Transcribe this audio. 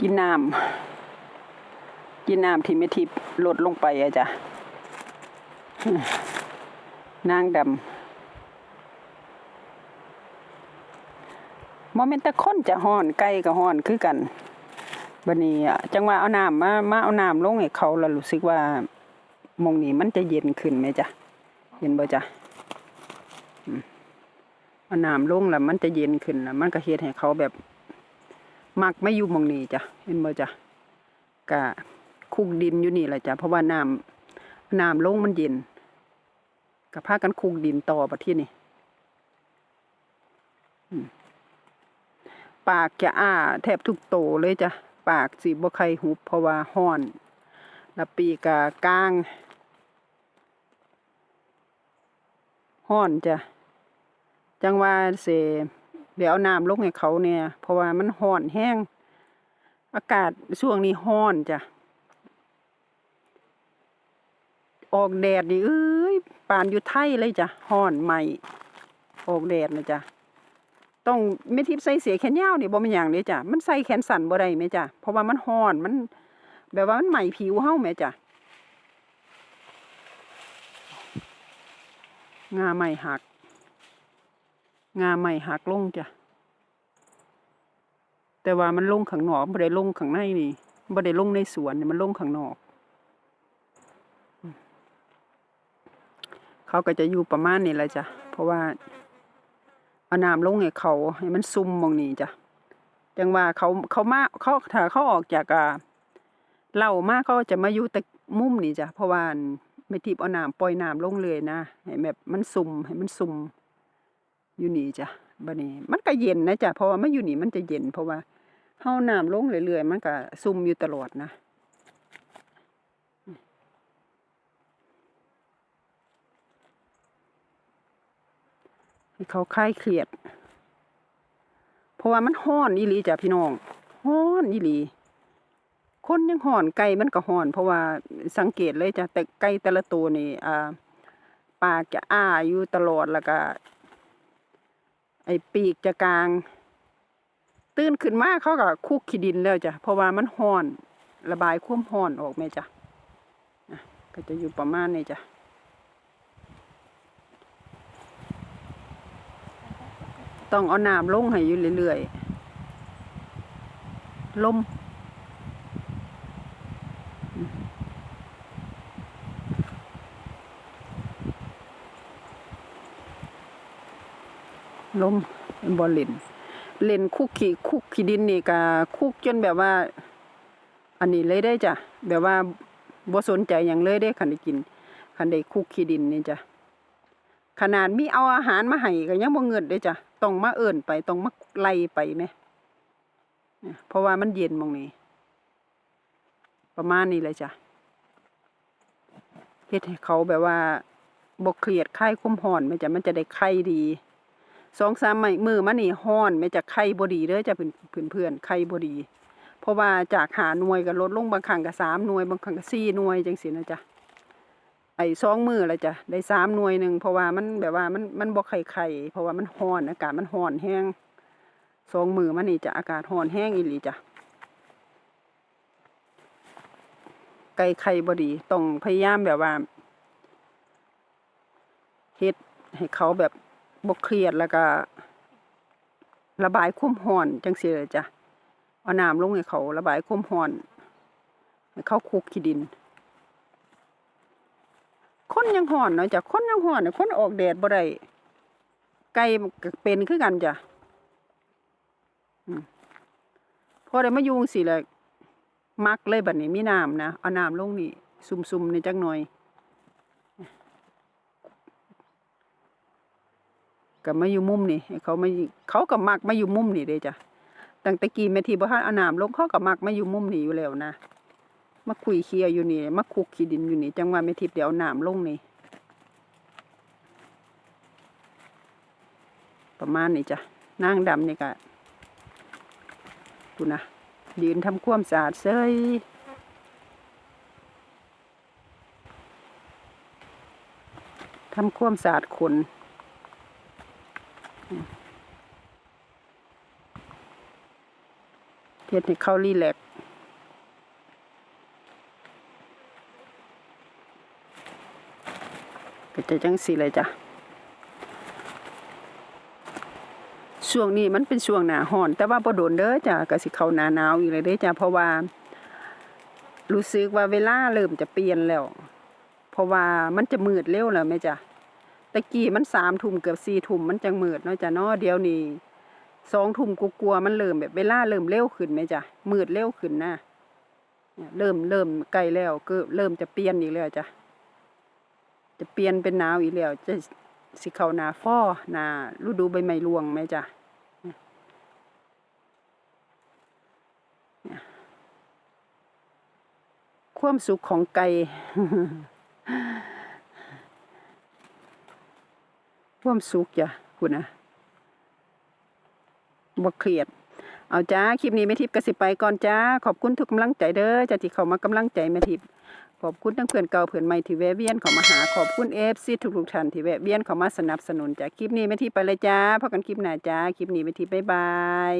กินน้ำกินน้ำที่ไม่ทิพลดลงไปอะจ้ะนางดำโมเมนต์ตะคนจะห่อนไก่กับห่อนคือกันบันนี้อะจังหว่าเอาน้ำมามาเอาน้ำลงให้เขาแล้วรู้สึกว่ามองนี้มันจะเย็นขึ้นไหมจ๊ะเย็นบ่จ๊ะเอาน้ำลงแล้วมันจะเย็นขึ้นแล้วมันก็เฮ็ดให้เขาแบบ มักไม่อยู่มองนี้จ้ะเห็นบ่จ้ะกะคุกดินอยู่นี่แหละจ้ะเพราะว่าน้ำน้ำลงมันเย็นก็พากันคุกดินต่อประที่นี่ปากจะอ้า แทบทุกโตเลยจ้ะปากสิบ่ใครหุบเพราะว่าห้อนแล้วปีกะก้างห้อนจ้ะจังว่าเส เดี๋ยวเอาน้ำลงให้เขาเนี่ย เพราะว่ามันห้อนแห้ง อากาศช่วงนี้ห้อนจ้ะ ออกแดดนี่เอ้ยปานอยู่ไทยเลยจ้ะห้อนใหม่ ออกแดดนะจ้ะ ต้องไม่ทิพย์ใส่เสียแขนยาวนี่บ่เป็นอย่างนี้จ้ะ มันใส่แขนสั้นบ่ได้แม่จ้ะ เพราะว่ามันห้อนมัน แบบว่ามันใหม่ผิวเฮาแม่จ้ะงาใหม่หัก งาใหม่หักลงจ้ะ แต่ว่ามันลงข้างนอกบ่ได้ลงข้างในนี่บ่ได้ลงในสวนนี่มันลงข้างนอก เขาก็จะอยู่ประมาณนี้แหละจ้ะ เพราะว่าเอาน้ำลงให้เขาให้มันซุ่มมองนี้จ้ะ จังว่าเขาเขามาเขาถ้าเขาออกจากอ่าเล่ามาเขาจะมาอยู่แต่มุมนี่จ้ะ เพราะว่าไม่ทิพย์เอาน้ำปล่อยน้ำลงเลยนะให้แบบมันซุ่มให้มันซุ่ม อยู่นี่จ้ะบัดนี้ มันก็เย็นนะจ้ะเพราะว่ามันอยู่นี่มันจะเย็น เพราะว่าเฮาน้ำลงเรื่อยๆมันก็ซุ่มอยู่ตลอดนะเขาคลายเครียด เพราะว่ามันห้อนอีหลีจ้ะพี่น้องห้อนอีหลี คนยังห่อนไก่มันก็ห่อน เพราะว่าสังเกตเลยจ้ะแต่ไก่แต่ละตัวนี่อ่าปากจะอ้าอยู่ตลอดแล้วก็ ไอ้ปีกจะกลาง ตื้นขึ้นมากเขาก็คุกขี้ดินแล้วจ้ะเพราะว่ามันห่อนระบายความห่อนออกไหมจ้ะอะก็จะอยู่ประมาณนี้จ้ะต้องเอาน้ำลงให้อยู่เรื่อยๆลม ลมบอลเล่นเล่นคุกขี้คุกขี้ดินนี่กะคุกจนแบบว่า อันนี้เลยได้จ้ะแบบว่าบ่สนใจอย่างเลยได้คันได้กินคันได้คุกขี้ดินนี่จ้ะขนาดมีเอาอาหารมาให้ก็ยังบ่เงินเด้จ้ะต้องมาเอิ้นไปต้องมาไล่ไปแหมเพราะว่ามันเย็นมองนี้ประมาณนี้เลยจ้ะเฮ็ดให้เขาแบบว่าบ่เครียดคลายความร้อนแม่จ้ะมันจะได้ไข้ดี สองสามไม้มือมันนี่ห้อนไม่จากไข่บดีเด้อจะเพื่อนเพื่อนไข่บดี เพราะว่าจากหาหน่วยก็ลดลงบางครั้งก็สามหน่วยบางครั้งก็สี่หน่วยจังสินะจ๊ะไอ้สองมือละจ้ะได้สามหน่วยหนึ่งเพราะว่ามันแบบว่ามันมันบ่ไข่ไข่เพราะว่ามันห้อนอากาศมันห้อนแห้งสองมือมันนี่จะอากาศห้อนแห้งอีหลีจ้ะไก่ไข่บดีต้องพยายามแบบว่าเฮ็ดให้เขาแบบ บกเครียดแล้วก็ ระบายความร้อนจังซี่เลยจ้ะเอาน้ำลงให้เขา ระบายความร้อนให้เขาคุกขี้ดิน คนยังร้อนเนาะจ้ะคนยังร้อนเนี่ยคนออกแดดบ่ได้ไก่กเป็นคือกันจ้ะพอได้มาอยู่จั่งสิแหละมักเลยแบัดนี้มีน้ำนะเอาน้ำลงนี่ซุ่มๆในจักหน่อย ก็มาอยู่มุมนี่เขามาอยู่เขาก็มักมาอยู่มุมนี่เด้จ้ะตั้งแต่กี้แม่ทีบ่ทันเอาน้ำลงเขาก็มักมาอยู่มุมนี่อยู่แล้วนะมาคุยเคลียอยู่นี่มาคุกขี้ดินอยู่นี่จังว่าแม่ทิพย์เดี๋ยวเอาน้ำลงนี่ประมาณนี้จ้ะนางดำนี่ก็ดูนะยืนทำความสะอาดเซยทำความสะอาดขน เฮ็ดให้เขารีแลกซ์ก็จะจังซี่เลยจ้ะ ช่วงนี้มันเป็นช่วงหนาร้อน แต่ว่าบ่โดนเด้อจ้ะก็สิเข้าหนาหนาวอีกแล้วเด้อจ้ะเพราะว่า รู้สึกว่าเวลาเริ่มจะเปลี่ยนแล้ว เพราะว่ามันจะมืดเร็วแล้วแม่จ้ะ ตะกี้มันสามทุ่มเกือบสี่ทุ่มมันจังมืดเนาะจ้ะเนาะเดี๋ยวนี้สองทุ่มกลัวๆมันเริ่มแบบเวลาเริ่มเร็วขึ้นแม่จ้ะมืดเร็วขึ้นนะเนี่ยเริ่มเริ่มใกล้แล้วก็เริ่มจะเปลี่ยนอีกแล้วจ้ะจะเปลี่ยนเป็นหนาวอีกแล้วจะสิเข้านาฟ้อนาฤดูใบไม้ร่วงแม่จ้ะความสุขของไก่ ความสุขจ้ะคุณนะบ่เครียด เอาจ้าคลิปนี้แม่ทิพย์กสิไปก่อนจ้า ขอบคุณทุกกำลังใจเด้อจ้าที่เข้ามากำลังใจแม่ทิพย์ขอบคุณทั้งเพื่อนเก่าเพื่อนใหม่ที่แวะเวียนเข้ามาหาขอบคุณเอฟซีทุกๆท่านที่แวะเวียนเข้ามาสนับสนุนจ้าคลิปนี้แม่ทิพย์ไปเลยจ้าพบกันคลิปหน้าจ้าคลิปนี้แม่ทิพย์บ๊ายบาย